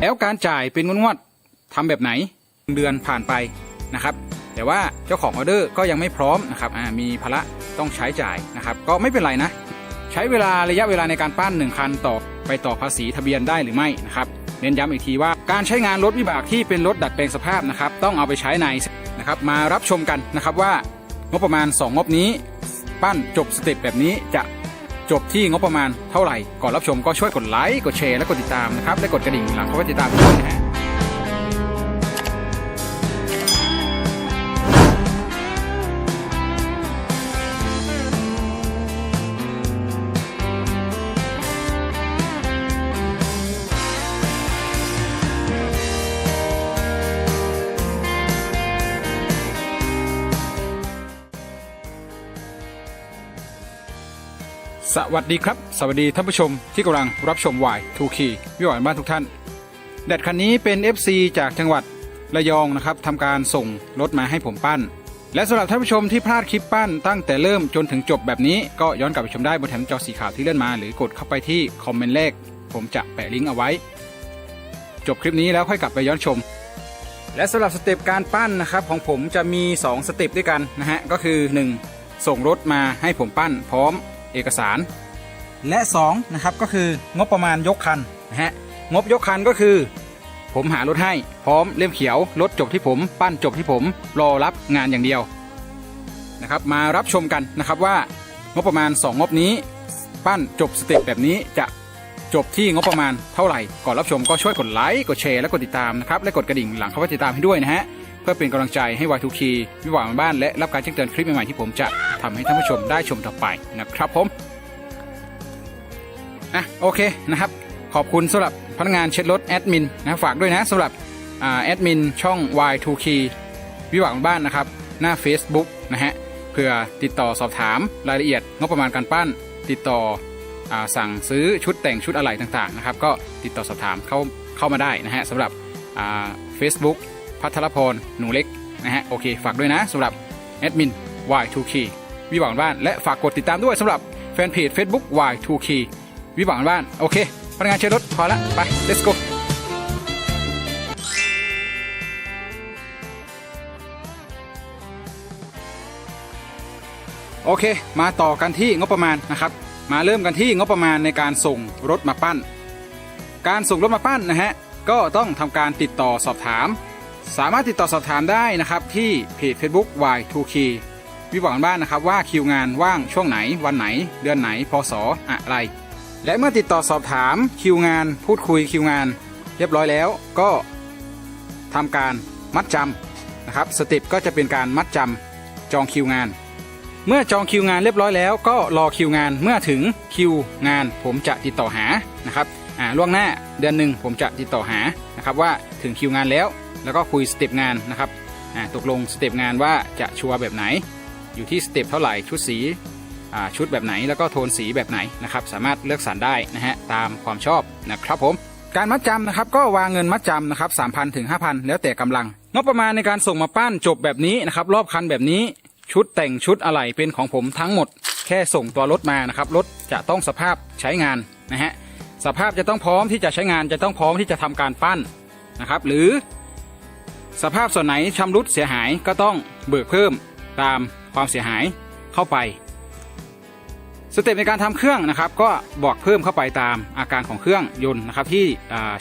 แล้วการจ่ายเป็นงวดๆทำแบบไหนเดือนผ่านไปนะครับ แต่ว่าเจ้าของออเดอร์ก็ยังไม่พร้อมนะครับมีภาระต้องใช้จ่ายนะครับ ก็ไม่เป็นไรนะ ใช้เวลาระยะเวลาในการปั้น1คันต่อไปต่อภาษีทะเบียนได้หรือไม่นะครับเน้นย้ำอีกทีว่าการใช้งานรถวิบากที่เป็นรถดัดแปลงสภาพนะครับ ต้องเอาไปใช้ในนะครับ มารับชมกันนะครับว่างบประมาณ 2 งบนี้ ปั้นจบสเต็ปแบบนี้จะ จบที่งบประมาณเท่าไหร่ ก่อนรับชมก็ช่วยกดไลค์กดแชร์และกดติดตามนะครับและกดกระดิ่งหลังเขาไปติดตามด้วยนะฮะ สวัสดีครับ สวัสดีท่านผู้ชมที่กำลังรับชมวายทูคีวิวหวานบ้านทุกท่าน แดดคันนี้เป็น FC จากจังหวัดระยองนะครับทำการส่งรถมาให้ผมปั้น และสำหรับท่านผู้ชมที่พลาดคลิปปั้นตั้งแต่เริ่มจนถึงจบแบบนี้ ก็ย้อนกลับไปชมได้บนแถมจอสีขาวที่เลื่อนมา หรือกดเข้าไปที่คอมเมนต์แรกผมจะแปะลิงก์เอาไว้ จบคลิปนี้แล้วค่อยกลับไปย้อนชม และสำหรับสเต็ปการปั้นนะครับของผมจะมี 2 สเต็ปด้วยกันนะฮะก็คือ 1. ส่งรถมาให้ผมปั้นพร้อม เอกสาร และ2นะครับก็คืองบประมาณยกคันนะฮะงบยกคันก็คือ ผมหารถให้พร้อมเล่มเขียวรถจบที่ผมปั้นจบที่ผมรอรับงานอย่างเดียวนะครับมารับชมกันนะครับว่างบประมาณ 2 งบนี้ ปั้นจบสเต็ปแบบนี้จะจบที่งบประมาณเท่าไหร่ ก่อนรับชมก็ช่วยกดไลค์กดแชร์และกดติดตามนะครับ และกดกระดิ่งหลังเข้าไปติดตามให้ด้วยนะฮะ เพื่อเป็นกำลังใจให้ Y2K วิวหวานบ้านและรับการแจ้งเตือนคลิปใหม่ๆที่ผมจะ ทำให้ท่านผู้ชมได้ชมต่อไปนะครับผมอะโอเคนะครับ ขอบคุณสำหรับพนักงานเช็ดรถแอดมินนะฝากด้วยนะสำหรับอ่าแอดมินช่อง Y2K วิวหวังบ้านนะครับ หน้า Facebook นะฮะเพื่อติดต่อสอบถามรายละเอียดงบประมาณการปั้น ติดต่ออสั่งซื้อชุดแต่งชุดอะไรต่างๆนะครับ ก็ติดต่อสอบถามเข้าเข้ามาได้นะฮะสำหรับเฟซบุ๊กพัทรพรหนูเล็กนะฮะโอเค ฝากด้วยนะสำหรับแอดมิน Y2K วิหวังบ้านและฝากกดติดตามด้วยสำหรับแฟนเพจ Facebook Y2K วิบังบ้านโอเคพนักงานเช็ดรถพอละไป let's go โอเค มาต่อกันที่งบประมาณนะครับ มาเริ่มกันที่งบประมาณในการส่งรถมาปั้น การส่งรถมาปั้นนะฮะ ก็ต้องทำการติดต่อสอบถาม สามารถติดต่อสอบถามได้นะครับที่เพจ Facebook Y2K วิบังบ้านนะครับว่าคิวงานว่างช่วงไหน วันไหน เดือนไหนพศอะไร และเมื่อติดต่อสอบถามคิวงาน พูดคุยคิวงาน เรียบร้อยแล้วก็ทำการมัดจำนะครับสเต็ปก็จะเป็นการมัดจำจองคิวงาน เมื่อจองคิวงานเรียบร้อยแล้วก็รอคิวงานเมื่อถึงคิวงานผมจะติดต่อหานะครับอ่าล่วงหน้าเดือนหนึ่งผมจะติดต่อหานะครับว่าถึงคิวงานแล้ว แล้วก็คุยสเต็ปงานนะครับอ่าตกลงสเต็ปงานว่าจะชัวร์แบบไหน อยู่ที่สเต็ปเท่าไหร่ชุดสีชุดแบบไหนแล้วก็โทนสีแบบไหนนะครับสามารถเลือกสรรได้นะฮะตามความชอบนะครับผมการมัดจำนะครับก็วางเงินมัดจำนะครับสามพันถึงห้าพันแล้วแต่กำลังงบประมาณในการส่งมาปั้นจบแบบนี้นะครับรอบคันแบบนี้ชุดแต่งชุดอะไหล่เป็นของผมทั้งหมด แค่ส่งตัวรถมานะครับรถจะต้องสภาพใช้งานนะฮะสภาพจะต้องพร้อมที่จะใช้งานจะต้องพร้อมที่จะทำการปั้นนะครับหรือ สภาพส่วนไหนชำรุดเสียหายก็ต้องเบิกเพิ่ม ตามความเสียหายเข้าไป สเต็ปในการทำเครื่องนะครับ ก็บอกเพิ่มเข้าไปตามอาการของเครื่องยนต์นะครับที่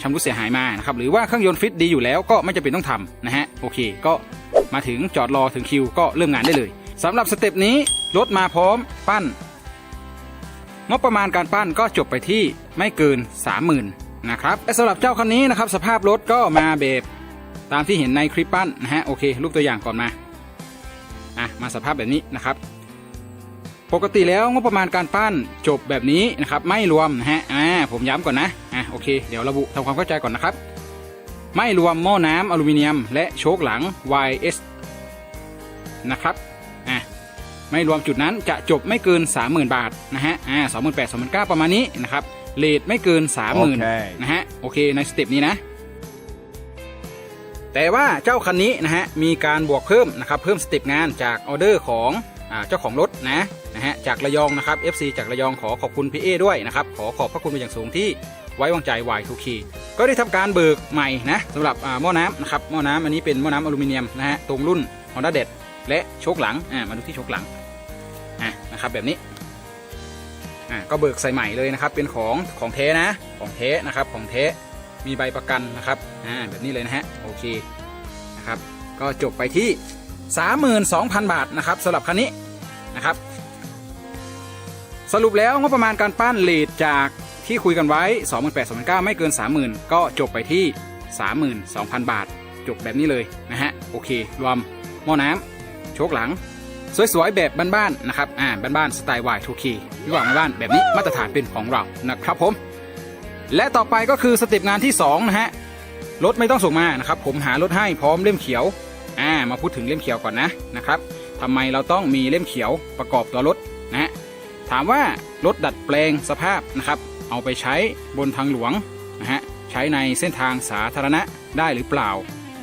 ชำรุดเสียหายมานะครับหรือว่าเครื่องยนต์ฟิตดีอยู่แล้วก็ไม่จำเป็นต้องทำนะฮะโอเค ก็มาถึงจอดรอถึงคิวก็เริ่มงานได้เลยสำหรับสเต็ปนี้รถมาพร้อมปั้นงบประมาณการปั้นก็จบไปที่ไม่เกิน 30,000นะครับสำหรับเจ้าคันนี้นะครับสภาพรถก็มาแบบตามที่เห็นในคลิปปั้นนะฮะโอเครูปตัวอย่างก่อนมา อะมาสภาพแบบนี้นะครับ ปกติแล้วงบประมาณการปั้นจบแบบนี้นะครับไม่รวมนะฮะอ่าผมย้ำก่อนนะอะโอเคเดี๋ยวระบุทำความเข้าใจก่อนนะครับ ไม่รวมหม้อน้ำอลูมิเนียม และโชคหลัง YS นะครับอะไม่รวมจุดนั้นจะจบไม่เกิน 30,000 บาทนะฮะอ่าสองหมื่นแปดสองหมื่นเก้าประมาณนี้นะครับเลทไม่เกิน 30,000โอเคนะฮะโอเคในสเต็ปนี้นะ แต่ว่าเจ้าคันนี้นะฮะมีการบวกเพิ่มนะครับเพิ่มสเต็ปงานจากออเดอร์ของอเจ้าของรถนะนะฮะจากระยองนะครับ FC จากระยองขอขอบคุณพี่เอด้วยนะครับขอขอบพระคุณเป็นอย่างสูงที่ไว้วางใจ Y2K ก็ได้ทำการเบิกใหม่นะสำหรับอ่าหม้อน้ำนะครับหม้อน้ำอันนี้เป็นหม้อน้ำอลูมิเนียมนะฮะตรงรุ่น Honda เด็ดและโชคหลังอ่ามาดูที่โชคหลังอะนะครับแบบนี้อ่าก็เบิกใส่ใหม่เลยนะครับเป็นของของเทนะของเทนะครับของเท มีใบประกันนะครับอ่าแบบนี้เลยนะฮะโอเคนะครับก็จบไปที่ 32,000 บาทนะครับสำหรับคันนี้นะครับ สรุปแล้วงบประมาณการปั้นเลทจากที่คุยกันไว้ 28,000ไม่เกิน 30,000 ก็จบไปที่ 32,000 บาท จบแบบนี้เลยนะฮะโอเค รวมหม้อน้ำโชคหลัง สวยๆ แบบบ้านๆนะครับอ่าบ้านๆสไตล์ Y2K วิวางบ้านแบบนี้มาตรฐานเป็นของเรานะครับผม และต่อไปก็คือสเต็ปงานที่2นะฮะรถไม่ต้องส่งมานะครับ ผมหารถให้พร้อมเล่มเขียวอ่ามาพูดถึงเล่มเขียวก่อนนะนะครับทำไมเราต้องมีเล่มเขียวประกอบตัวรถนะฮะถามว่ารถดัดแปลงสภาพนะครับ เอาไปใช้บนทางหลวงนะฮะใช้ในเส้นทางสาธารณะได้หรือเปล่า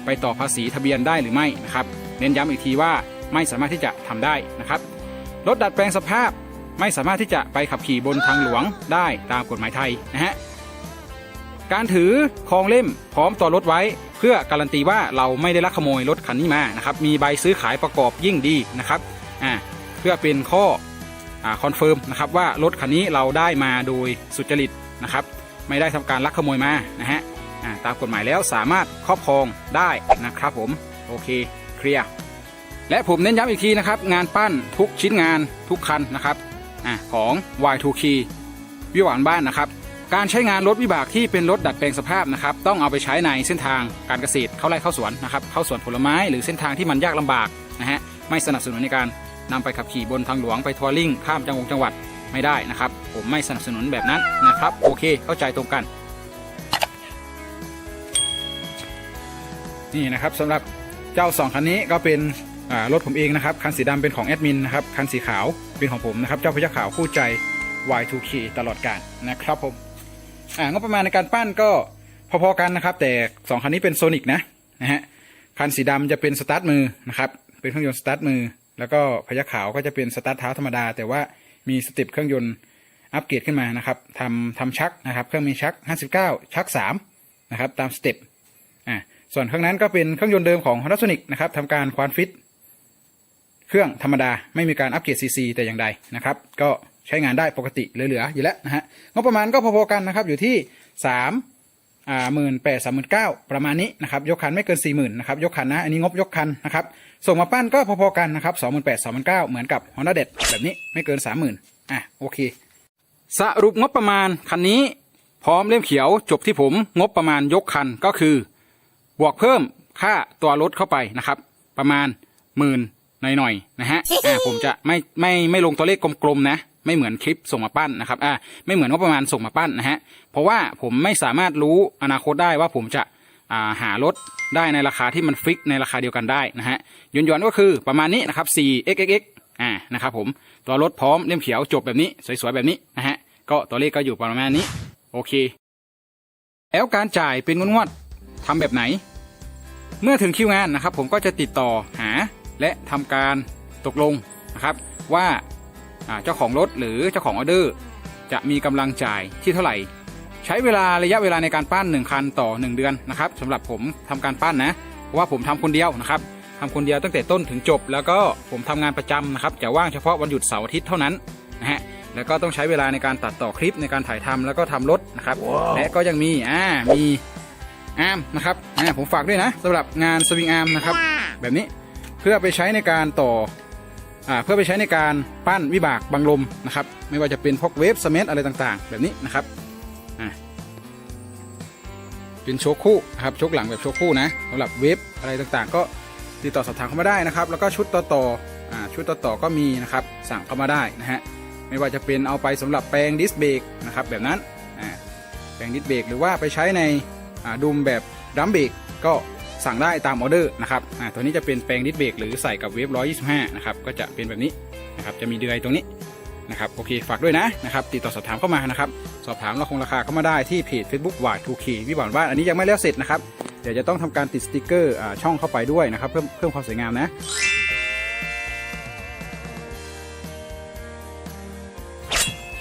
ไปต่อภาษีทะเบียนได้หรือไม่นะครับ เน้นย้ำอีกทีว่าไม่สามารถที่จะทำได้นะครับรถดัดแปลงสภาพไม่สามารถที่จะไปขับขี่บนทางหลวงได้ตามกฎหมายไทยนะฮะ การถือคองเล่มพร้อมตัวรถไว้ เพื่อการันตีว่าเราไม่ได้ลักขโมยรถคันนี้มานะครับมีใบซื้อขายประกอบยิ่งดีนะครับอ่าเพื่อเป็นข้ออ่าคอนเฟิร์มนะครับว่ารถคันนี้เราได้มาโดยสุจริตนะครับไม่ได้ทำการลักขโมยมานะฮะอ่าตามกฎหมายแล้วสามารถครอบครองได้นะครับผมโอเคเคลียร์และผมเน้นย้ำอีกทีนะครับงานปั้นทุกชิ้นงานทุกคันนะครับอ่าของ Y2K วิหวานบ้านนะครับ การใช้งานรถวิบากที่เป็นรถดัดแปลงสภาพนะครับต้องเอาไปใช้ในเส้นทางการเกษตรเข้าไร่เข้าสวนนะครับเข้าสวนผลไม้หรือเส้นทางที่มันยากลำบากนะฮะไม่สนับสนุนในการนำไปขับขี่บนทางหลวงไปทัวริ่งข้ามจังหวัดจังหวัดไม่ได้นะครับ ผมไม่สนับสนุนแบบนั้นนะครับ โอเคเข้าใจตรงกัน นี่นะครับสำหรับเจ้าสองคันนี้ก็เป็นรถผมเองนะครับ คันสีดำเป็นของแอดมินนะครับ คันสีขาวเป็นของผมนะครับ เจ้าพยัคฆ์ขาวคู่ใจ Y2K ตลอดการนะครับผม อ่างบประมาณในการปั้นก็พอๆกันนะครับ แต่สองคันนี้เป็นโซนิกนะนะฮะคันสีดำจะเป็นสตาร์ทมือนะครับเป็นเครื่องยนต์สตาร์ทมือ แล้วก็พยัคขาวก็จะเป็นสตาร์ทเท้าธรรมดา แต่ว่ามีสเต็ปเครื่องยนต์อัปเกรดขึ้นมานะครับทำทำชักนะครับเครื่องมีชัก 59 ชัก 3 นะครับ ตามสเต็ปอ่าส่วนเครื่องนั้นก็เป็นเครื่องยนต์เดิมของ Honda Sonic นะครับทำการควานฟิต เครื่องธรรมดาไม่มีการอัปเกรดซีซีแต่อย่างใดนะครับ ก็ ใช้งานได้ปกติเหลือๆอยู่แล้วนะฮะงบประมาณก็พอๆกันนะครับอยู่ที่สามอ่าหมื่นแปดสามหมื่นเก้าประมาณนี้นะครับยกคันไม่เกินสี่หมื่นนะครับยกคันนะอันนี้งบยกคันนะครับส่งมาปั้นก็พอๆกันนะครับสองหมื่นแปดสองหมื่นเก้าเหมือนกับ Honda เด็ดแบบนี้ไม่เกินสามหมื่นอะโอเค สรุปงบประมาณคันนี้พร้อมเล่มเขียวจบที่ผมงบประมาณยกคันก็คือบวกเพิ่มค่าตัวรถเข้าไปนะครับ ประมาณหมื่นหน่อยๆนะฮะอ่าผมจะไม่ไม่ไม่ลงตัวเลขกลมๆนะ ไม่เหมือนคลิปส่งมาปั้นนะครับอ่าไม่เหมือนงบประมาณส่งมาปั้นนะฮะเพราะว่าผมไม่สามารถรู้อนาคตได้ว่าผมจะอ่าหารถได้ในราคาที่มันฟิกในราคาเดียวกันได้นะฮะย้อนๆก็คือประมาณนี้นะครับ 4xxx อ่านะครับผมตัวรถพร้อมเล่มเขียวจบแบบนี้ สวยๆแบบนี้นะฮะก็ตัวเลขก็อยู่ประมาณนี้ โอเค แล้วการจ่ายเป็นงวดๆทำแบบไหน เมื่อถึงคิวงานนะครับ ผมก็จะติดต่อหาและทำการตกลงนะครับ ว่า เจ้าของรถหรือเจ้าของออเดอร์ จะมีกำลังจ่ายที่เท่าไหร่ ใช้เวลาระยะเวลาในการปั้น 1 คันต่อ 1 เดือนนะครับสำหรับผมทำการปั้นนะเพราะว่าผมทำคนเดียวนะครับทำคนเดียวตั้งแต่ต้นถึงจบ แล้วก็ผมทำงานประจำนะครับจะว่างเฉพาะวันหยุดเสาร์อาทิตย์เท่านั้นนะฮะแล้วก็ต้องใช้เวลาในการตัดต่อคลิปในการถ่ายทำแล้วก็ทำรถนะครับและก็ยังมีอ่ามีอาร์มนะครับอ่าผมฝากด้วยนะสำหรับงานสวิงอาร์มนะครับ แบบนี้เพื่อไปใช้ในการต่ออ่า เพื่อไปใช้ในการปั้นวิบากบังลมนะครับ ไม่ว่าจะเป็นพวกเวฟสเมนอะไรต่างๆ แบบนี้นะครับเป็นโชคคู่นะครับโชคหลังแบบโชคคู่นะสำหรับเวฟอะไรต่างๆ ก็ติดต่อสอบถามเข้ามาได้นะครับ แล้วก็ชุดต่อต่อชุดต่อต่อก็มีนะครับสั่งเข้ามาได้นะฮะไม่ว่าจะเป็นเอาไปสำหรับแปลงดิสเบรกนะครับแบบนั้นแปลงดิสเบรกหรือว่าไปใช้ในดุมแบบดัมเบรกก็ สั่งได้ตามออเดอร์นะครับอ่าตัวนี้จะเป็นแปลงดิสเบรกหรือใส่กับเวฟ125นะครับก็จะเป็นแบบนี้นะครับจะมีเดือยตรงนี้นะครับโอเคฝากด้วยนะนะครับติดต่อสอบถามเข้ามานะครับสอบถามเราคงราคาเข้ามาได้ที่เพจ Facebook y 2 k วิบานบ้านอันนี้ยังไม่แล้วเสร็จนะครับเดี๋ยวจะต้องทำการติดสติกเกอร์อ่าช่องเข้าไปด้วยนะครับเพิ่มเพิ่มความสวยงามนะ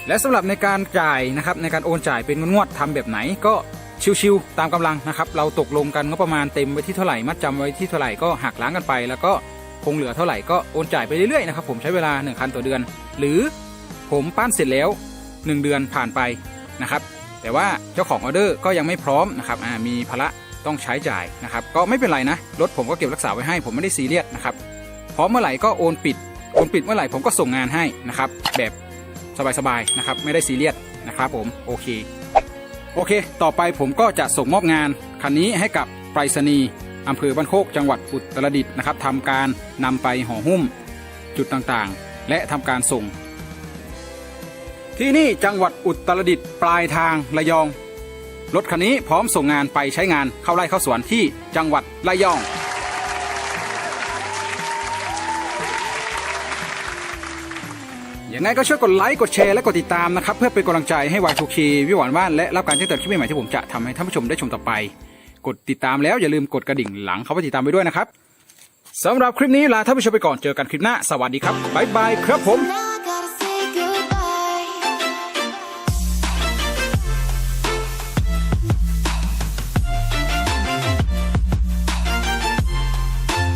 และสำหรับในการจ่ายนะครับในการโอนจ่ายเป็นงวดๆทำแบบไหนก็ ชิวๆตามกำลังนะครับเราตกลงกันงบประมาณเต็มไว้ที่เท่าไหร่มัดจำไว้ที่เท่าไหร่ก็หักล้างกันไป แล้วก็คงเหลือเท่าไหร่ก็โอนจ่ายไปเรื่อยๆนะครับผมใช้เวลา1คันต่อเดือน หรือผมปั้นเสร็จแล้ว 1 เดือนผ่านไปนะครับแต่ว่าเจ้าของออเดอร์ก็ยังไม่พร้อมนะครับอ่ามีภาระต้องใช้จ่ายนะครับก็ไม่เป็นไรนะรถผมก็เก็บรักษาไว้ให้ผมไม่ได้ซีเรียสนะครับพร้อมเมื่อไหร่ก็โอนปิดโอนปิดเมื่อไหร่ผมก็ส่งงานให้นะครับแบบสบายๆนะครับไม่ได้ซีเรียสนะครับผมโอเค โอเค ต่อไปผมก็จะส่งมอบงานคันนี้ให้กับไปรษณีย์อำเภอบ้านโคกจังหวัดอุตรดิตถ์นะครับทำการนำไปห่อหุ้มจุดต่างๆ และทำการส่ง ที่นี่จังหวัดอุตรดิตถ์ปลายทางระยอง รถคันนี้พร้อมส่งงานไปใช้งานเข้าไร่เข้าสวนที่จังหวัดระยอง ยังไงก็ช่วยกดไลค์กดแชร์และกดติดตามนะครับ เพื่อเป็นกำลังใจให้วายทูคีวิหวานว่านและรับการแจ้งเตือนคลิปใหม่ๆที่ผมจะทำให้ท่านผู้ชมได้ชมต่อไป กดติดตามแล้วอย่าลืมกดกระดิ่งหลังเขาไปติดตามไปด้วยนะครับสำหรับคลิปนี้ลาท่านผู้ชมไปก่อนเจอกันคลิปหน้าสวัสดีครับบ๊ายบายครับผม No